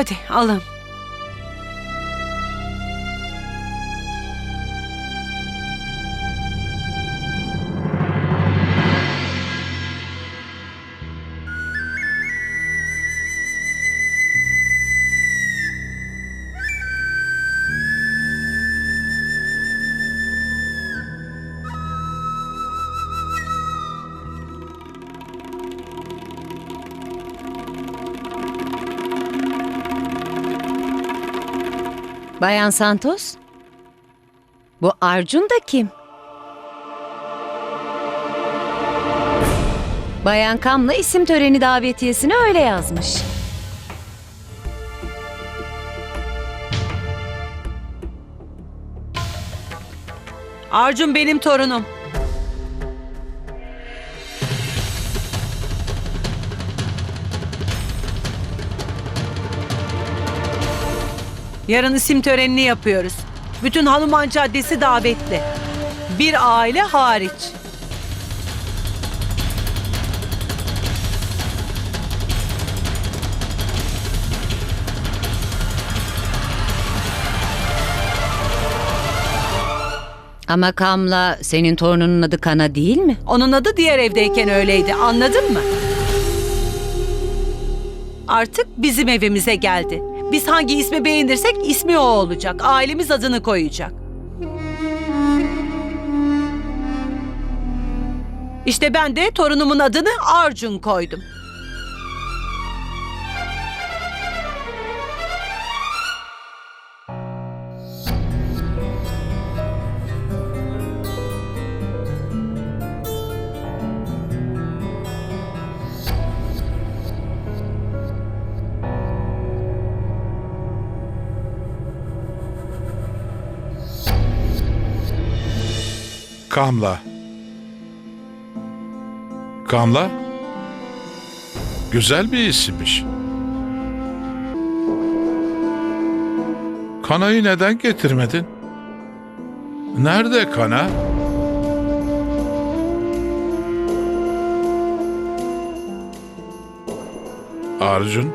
Hadi alın. Bayan Santos? Bu Arjun da kim? Bayan Kam'la isim töreni davetiyesini öyle yazmış. Arjun benim torunum. Yarın isim törenini yapıyoruz. Bütün Hanuman Caddesi davetli. Bir aile hariç. Ama Kam'la senin torununun adı Kana değil mi? Onun adı diğer evdeyken öyleydi. Anladın mı? Artık bizim evimize geldi. Biz hangi ismi beğenirsek ismi o olacak. Ailemiz adını koyacak. İşte ben de torunumun adını Arjun koydum. Kamla. Kamla? Güzel bir isimmiş. Kanayı neden getirmedin? Nerede kana? Arjun.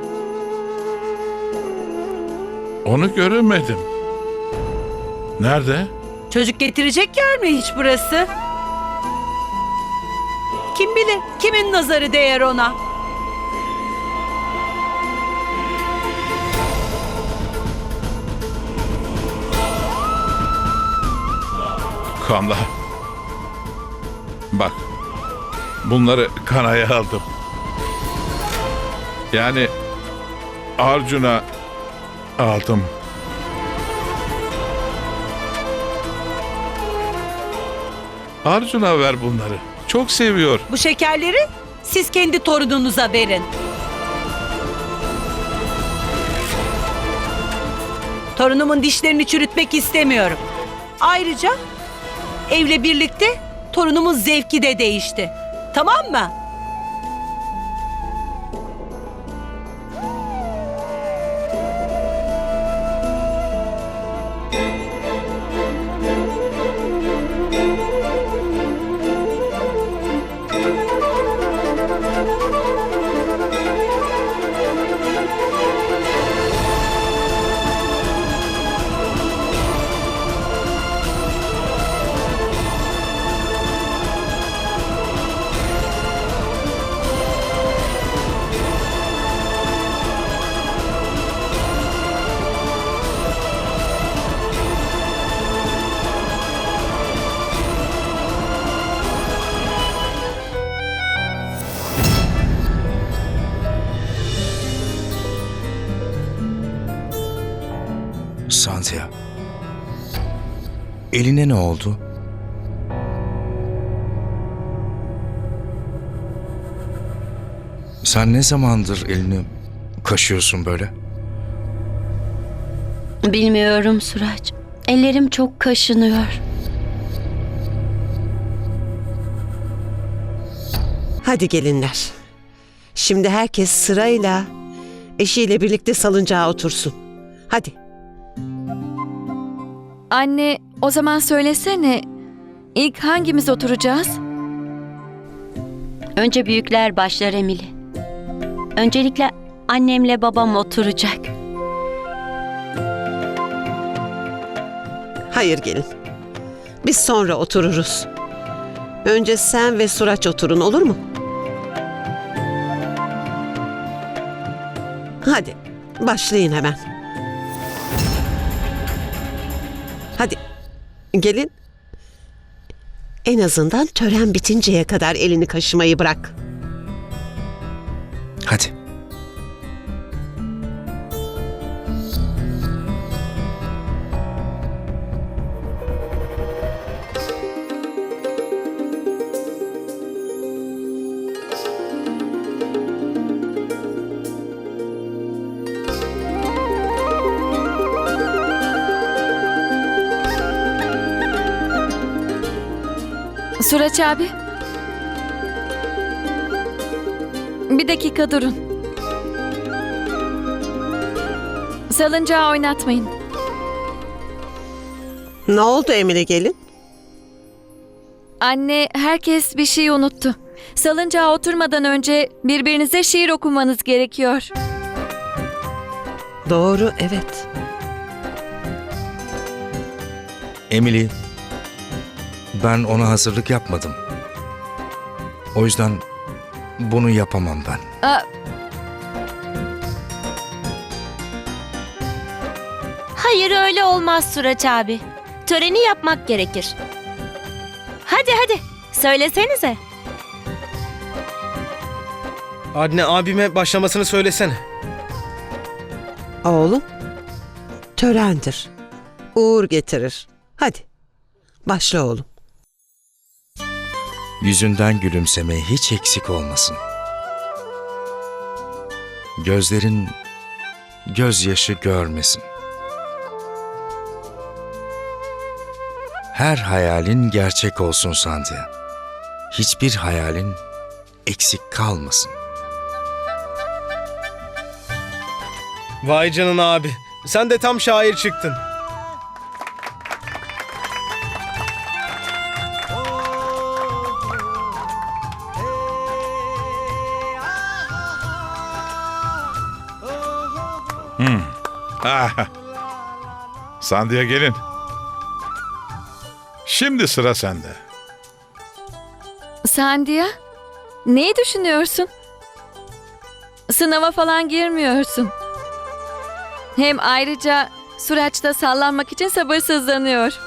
Onu göremedim. Nerede? Çocuk getirecek yer mi hiç burası? Kim bilir kimin nazarı değer ona? Kamla. Bak. Bunları kanaya aldım. Yani Arjun'a aldım. Arjun'a ver bunları. Çok seviyor. Bu şekerleri siz kendi torununuza verin. Torunumun dişlerini çürütmek istemiyorum. Ayrıca evle birlikte torunumun zevki de değişti. Tamam mı? Eline ne oldu? Sen ne zamandır elini kaşıyorsun böyle? Bilmiyorum Suraç. Ellerim çok kaşınıyor. Hadi gelinler. Şimdi herkes sırayla eşiyle birlikte salıncağa otursun. Hadi. Anne, o zaman söylesene. İlk hangimiz oturacağız? Önce büyükler başlar Emili. Öncelikle annemle babam oturacak. Hayır gelin. Biz sonra otururuz. Önce sen ve Suraç oturun olur mu? Hadi başlayın hemen. Gelin. En azından tören bitinceye kadar elini kaşımayı bırak. Hadi. Suraç abi. Bir dakika durun. Salıncağı oynatmayın. Ne oldu Emine gelin? Anne, herkes bir şey unuttu. Salıncağa oturmadan önce birbirinize şiir okumanız gerekiyor. Doğru evet. Emily, ben ona hazırlık yapmadım. O yüzden bunu yapamam ben. Aa, Hayır öyle olmaz Suraç abi. Töreni yapmak gerekir. Hadi hadi söylesenize. Anne abime başlamasını söylesene. Oğlum, törendir. Uğur getirir. Hadi, başla oğlum. Yüzünden gülümseme hiç eksik olmasın. Gözlerin gözyaşı görmesin. Her hayalin gerçek olsun Sandia. Hiçbir hayalin eksik kalmasın. Vay canına abi. Sen de tam şair çıktın. Ah. Sandiya gelin. Şimdi sıra sende. Sandia, neyi düşünüyorsun? Sınava falan girmiyorsun. Hem ayrıca Suraç'ta sallanmak için sabırsızlanıyor.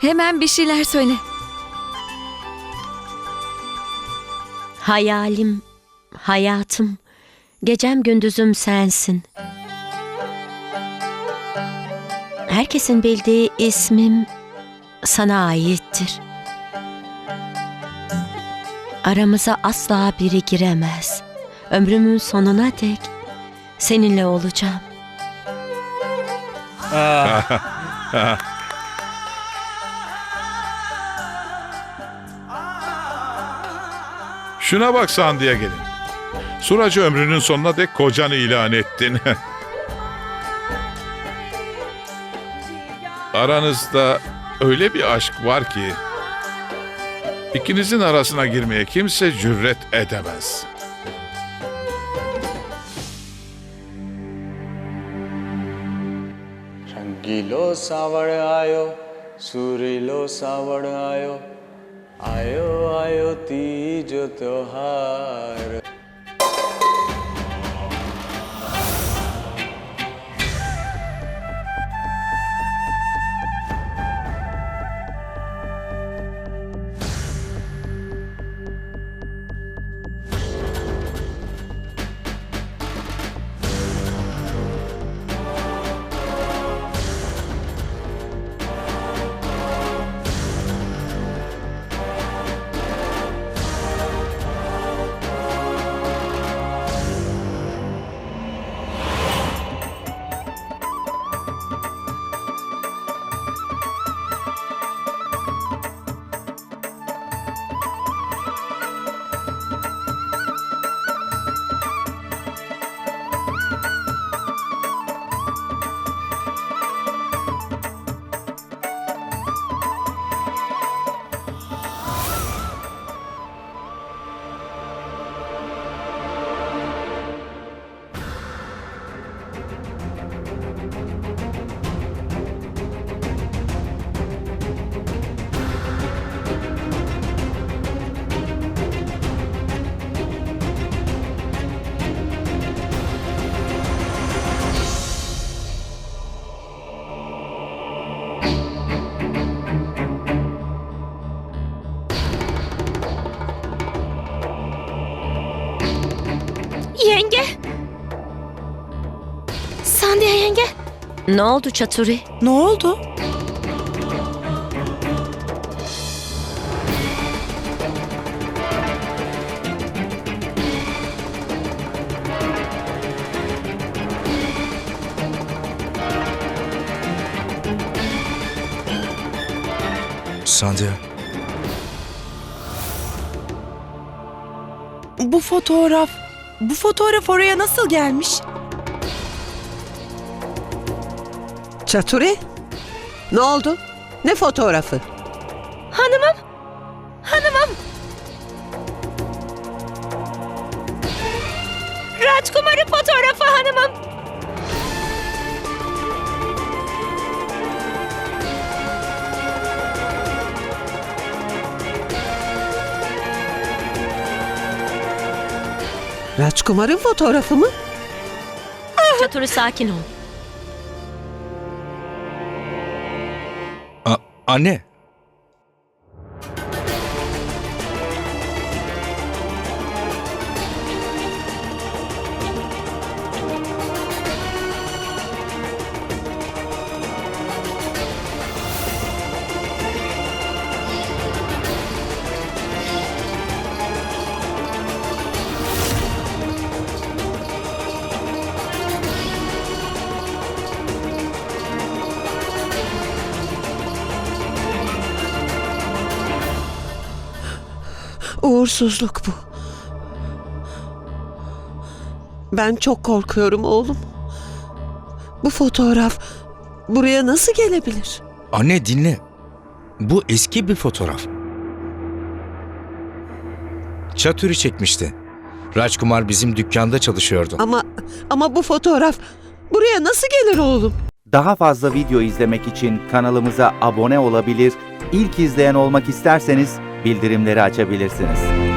Hemen bir şeyler söyle. Hayalim, hayatım, gecem gündüzüm sensin. Herkesin bildiği ismim sana aittir. Aramıza asla biri giremez. Ömrümün sonuna dek seninle olacağım. Şuna bak Sandiya gelin. Suracı ömrünün sonuna dek kocanı ilan ettin. Aranızda öyle bir aşk var ki ikinizin arasına girmeye kimse cüret edemez. રંગીલો સાવળ આયો સુરીલો સાવળ આયો આયો આયો તીજો ત્યોહાર Ne oldu Çaturi? Ne oldu? Sandhya, Bu fotoğraf, bu fotoğraf oraya nasıl gelmiş? Çaturi? Ne oldu? Ne fotoğrafı? Hanımım. Hanımım. Rajkumar'ın fotoğrafı hanımım. Raçkumar'ın fotoğrafı mı? Çaturi sakin ol. Anne. Uğursuzluk bu. Ben çok korkuyorum oğlum. Bu fotoğraf buraya nasıl gelebilir? Anne dinle. Bu eski bir fotoğraf. Çaturi çekmişti. Rajkumar bizim dükkanda çalışıyordu. Ama ama bu fotoğraf buraya nasıl gelir oğlum? Daha fazla video izlemek için kanalımıza abone olabilir, ilk izleyen olmak isterseniz bildirimleri açabilirsiniz.